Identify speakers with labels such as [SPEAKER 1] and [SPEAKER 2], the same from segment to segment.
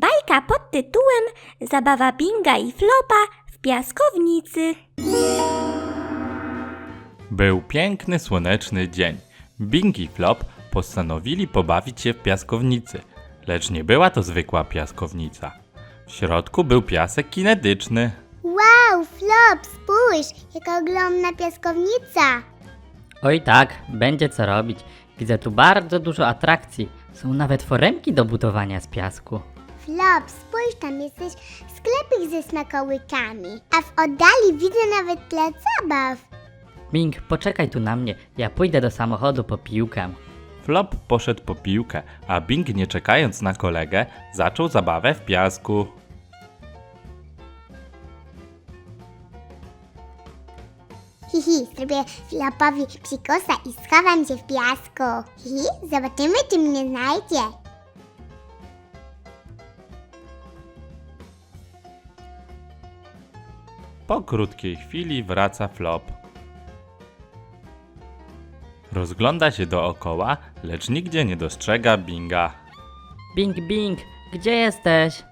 [SPEAKER 1] Bajka pod tytułem Zabawa Binga i Flopa w piaskownicy.
[SPEAKER 2] Był piękny, słoneczny dzień. Bing i Flop postanowili pobawić się w piaskownicy, lecz nie była to zwykła piaskownica. W środku był piasek kinetyczny.
[SPEAKER 3] Wow, Flop, spójrz, jaka ogromna piaskownica.
[SPEAKER 4] Oj tak, będzie co robić. Widzę tu bardzo dużo atrakcji. Są nawet foremki do budowania z piasku.
[SPEAKER 3] Flop, spójrz, tam jesteś sklepik ze smakołykami, a w oddali widzę nawet plac zabaw.
[SPEAKER 4] Ming, poczekaj tu na mnie. Ja pójdę do samochodu po piłkę.
[SPEAKER 2] Flop poszedł po piłkę, a Bing, nie czekając na kolegę, zaczął zabawę w piasku.
[SPEAKER 3] Hihi, zrobię Flopowi psikosa i schowam się w piasku. Hihi, zobaczymy, czy mnie znajdzie.
[SPEAKER 2] Po krótkiej chwili wraca Flop. Rozgląda się dookoła, lecz nigdzie nie dostrzega Binga.
[SPEAKER 4] Bing, Bing, gdzie jesteś?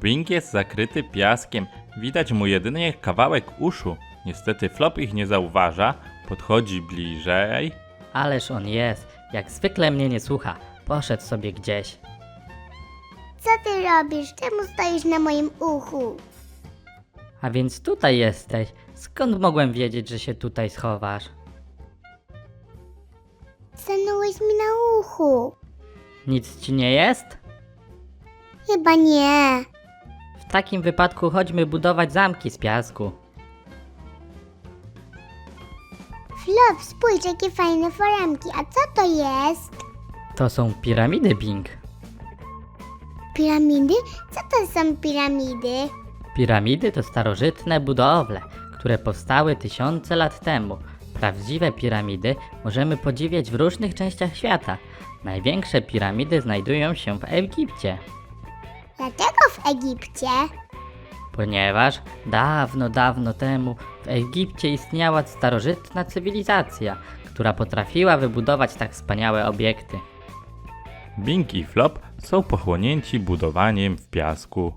[SPEAKER 2] Bing jest zakryty piaskiem, widać mu jedynie kawałek uszu. Niestety Flop ich nie zauważa, podchodzi bliżej.
[SPEAKER 4] Ależ on jest. Jak zwykle mnie nie słucha. Poszedł sobie gdzieś.
[SPEAKER 3] Co ty robisz? Czemu stoisz na moim uchu?
[SPEAKER 4] A więc tutaj jesteś. Skąd mogłem wiedzieć, że się tutaj schowasz?
[SPEAKER 3] Stanąłeś mi na uchu.
[SPEAKER 4] Nic ci nie jest?
[SPEAKER 3] Chyba nie.
[SPEAKER 4] W takim wypadku chodźmy budować zamki z piasku.
[SPEAKER 3] Flop, spójrz, jakie fajne foremki. A co to jest?
[SPEAKER 4] To są piramidy, Bing.
[SPEAKER 3] Piramidy? Co to są piramidy?
[SPEAKER 4] Piramidy to starożytne budowle, które powstały tysiące lat temu. Prawdziwe piramidy możemy podziwiać w różnych częściach świata. Największe piramidy znajdują się w Egipcie,
[SPEAKER 3] Dlaczego w Egipcie?
[SPEAKER 4] ponieważ dawno, dawno temu w Egipcie istniała starożytna cywilizacja, która potrafiła wybudować tak wspaniałe obiekty.
[SPEAKER 2] Bing i Flop są pochłonięci budowaniem w piasku.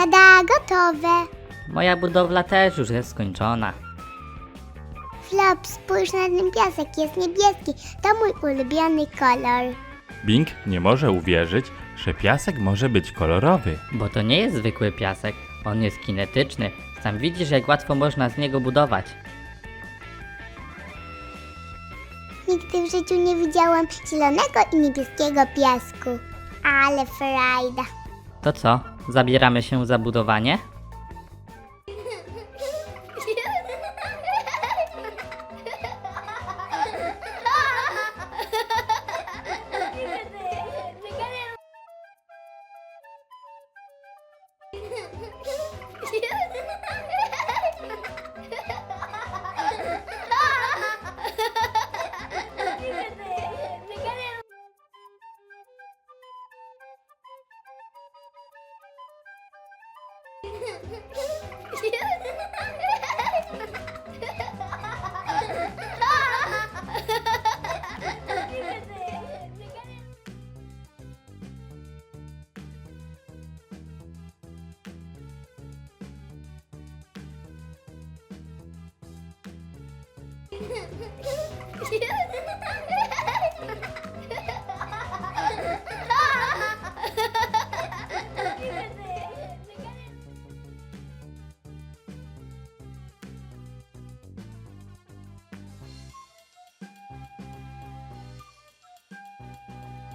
[SPEAKER 3] Tada, gotowe.
[SPEAKER 4] Moja budowla też już jest skończona.
[SPEAKER 3] Flop, spójrz na ten piasek, jest niebieski. To mój ulubiony kolor.
[SPEAKER 2] Bing nie może uwierzyć, że piasek może być kolorowy.
[SPEAKER 4] Bo to nie jest zwykły piasek, on jest kinetyczny. Sam widzisz, jak łatwo można z niego budować.
[SPEAKER 3] Nigdy w życiu nie widziałam zielonego i niebieskiego piasku. Ale frajda.
[SPEAKER 4] To co, zabieramy się za budowanie? Yeah.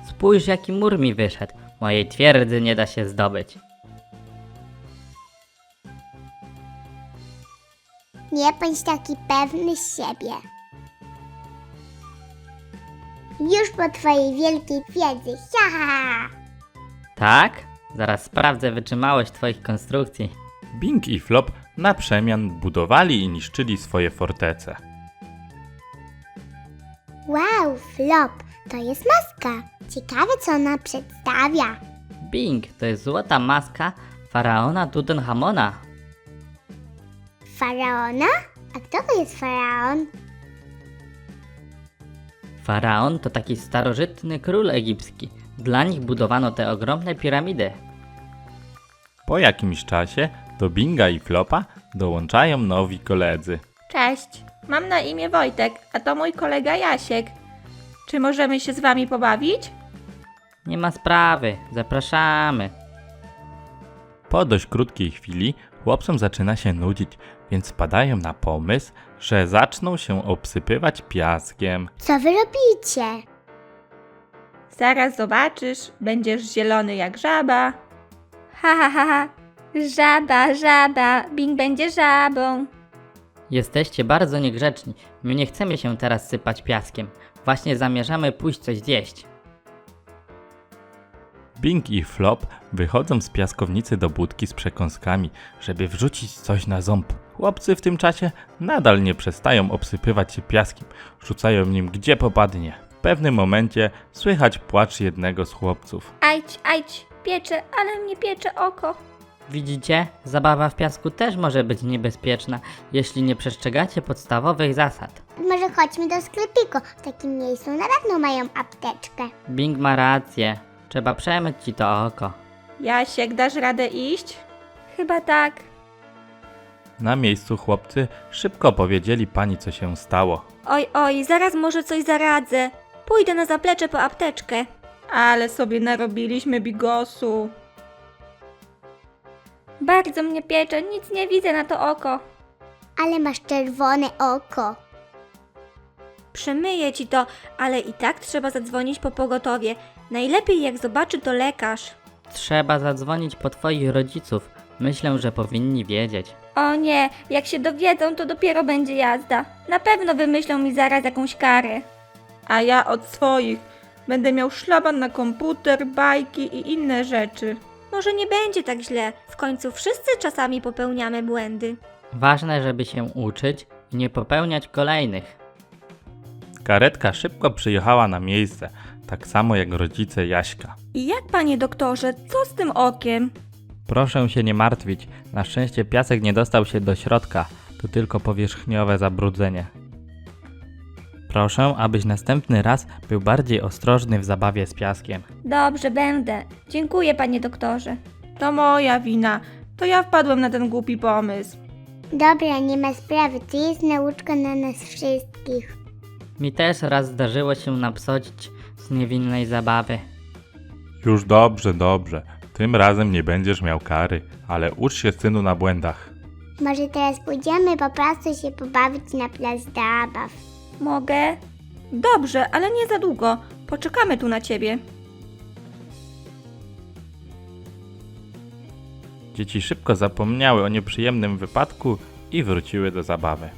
[SPEAKER 4] Spójrz, jaki mur mi wyszedł. Mojej twierdzy nie da się zdobyć.
[SPEAKER 3] Nie bądź taki pewny z siebie. Już po twojej wielkiej wiedzy, ha, ha, ha.
[SPEAKER 4] Tak? Zaraz sprawdzę wytrzymałość twoich konstrukcji.
[SPEAKER 2] Bing i Flop na przemian budowali i niszczyli swoje fortece.
[SPEAKER 3] Wow, Flop, to jest maska. Ciekawe, co ona przedstawia.
[SPEAKER 4] Bing, to jest złota maska faraona Tutenhamona.
[SPEAKER 3] Faraona? A kto to jest faraon?
[SPEAKER 4] Faraon to taki starożytny król egipski. Dla nich budowano te ogromne piramidy.
[SPEAKER 2] Po jakimś czasie do Binga i Flopa dołączają nowi koledzy.
[SPEAKER 5] Cześć, mam na imię Wojtek, a to mój kolega Jasiek. Czy możemy się z wami pobawić?
[SPEAKER 4] Nie ma sprawy, zapraszamy.
[SPEAKER 2] Po dość krótkiej chwili chłopcom zaczyna się nudzić, więc wpadają na pomysł, że zaczną się obsypywać piaskiem.
[SPEAKER 3] Co wy robicie?
[SPEAKER 5] Zaraz zobaczysz, będziesz zielony jak żaba.
[SPEAKER 1] Ha, ha, ha, ha. Żaba, żaba, Bing będzie żabą.
[SPEAKER 4] Jesteście bardzo niegrzeczni. My nie chcemy się teraz sypać piaskiem. Właśnie zamierzamy pójść coś zjeść.
[SPEAKER 2] Bing i Flop wychodzą z piaskownicy do budki z przekąskami, żeby wrzucić coś na ząb. Chłopcy w tym czasie nadal nie przestają obsypywać się piaskiem, rzucają nim gdzie popadnie. W pewnym momencie słychać płacz jednego z chłopców.
[SPEAKER 1] Ajdź, ajdź, piecze, ale mnie piecze oko.
[SPEAKER 4] Widzicie? Zabawa w piasku też może być niebezpieczna, jeśli nie przestrzegacie podstawowych zasad.
[SPEAKER 3] Może chodźmy do sklepiku. W takim miejscu na pewno mają apteczkę.
[SPEAKER 4] Bing ma rację. Trzeba przemyć ci to oko.
[SPEAKER 5] Jasiek, dasz radę iść?
[SPEAKER 1] Chyba tak.
[SPEAKER 2] Na miejscu chłopcy szybko powiedzieli pani co się stało.
[SPEAKER 1] Oj, oj, zaraz może coś zaradzę. Pójdę na zaplecze po apteczkę.
[SPEAKER 5] Ale sobie narobiliśmy bigosu.
[SPEAKER 1] Bardzo mnie piecze, nic nie widzę na to oko.
[SPEAKER 3] Ale masz czerwone oko.
[SPEAKER 1] Przemyję ci to, ale i tak trzeba zadzwonić po pogotowie. Najlepiej jak zobaczy to lekarz.
[SPEAKER 4] Trzeba zadzwonić po twoich rodziców. Myślę, że powinni wiedzieć.
[SPEAKER 1] O nie, jak się dowiedzą, to dopiero będzie jazda. Na pewno wymyślą mi zaraz jakąś karę.
[SPEAKER 5] A ja od swoich. Będę miał szlaban na komputer, bajki i inne rzeczy.
[SPEAKER 1] Może nie będzie tak źle. W końcu wszyscy czasami popełniamy błędy.
[SPEAKER 4] Ważne, żeby się uczyć i nie popełniać kolejnych.
[SPEAKER 2] Karetka szybko przyjechała na miejsce, tak samo jak rodzice Jaśka.
[SPEAKER 1] I jak, panie doktorze, co z tym okiem?
[SPEAKER 4] Proszę się nie martwić. Na szczęście piasek nie dostał się do środka. To tylko powierzchniowe zabrudzenie. Proszę, abyś następny raz był bardziej ostrożny w zabawie z piaskiem.
[SPEAKER 1] Dobrze, będę. Dziękuję, panie doktorze.
[SPEAKER 5] To moja wina. To ja wpadłem na ten głupi pomysł.
[SPEAKER 3] Dobra, nie ma sprawy. To jest nauczka na nas wszystkich.
[SPEAKER 4] Mi też raz zdarzyło się napsodzić z niewinnej zabawy.
[SPEAKER 2] Już dobrze, dobrze. Tym razem nie będziesz miał kary, ale ucz się synu na błędach.
[SPEAKER 3] Może teraz pójdziemy po prostu się pobawić na plac zabaw.
[SPEAKER 1] Mogę?
[SPEAKER 5] Dobrze, ale nie za długo. Poczekamy tu na ciebie.
[SPEAKER 2] Dzieci szybko zapomniały o nieprzyjemnym wypadku i wróciły do zabawy.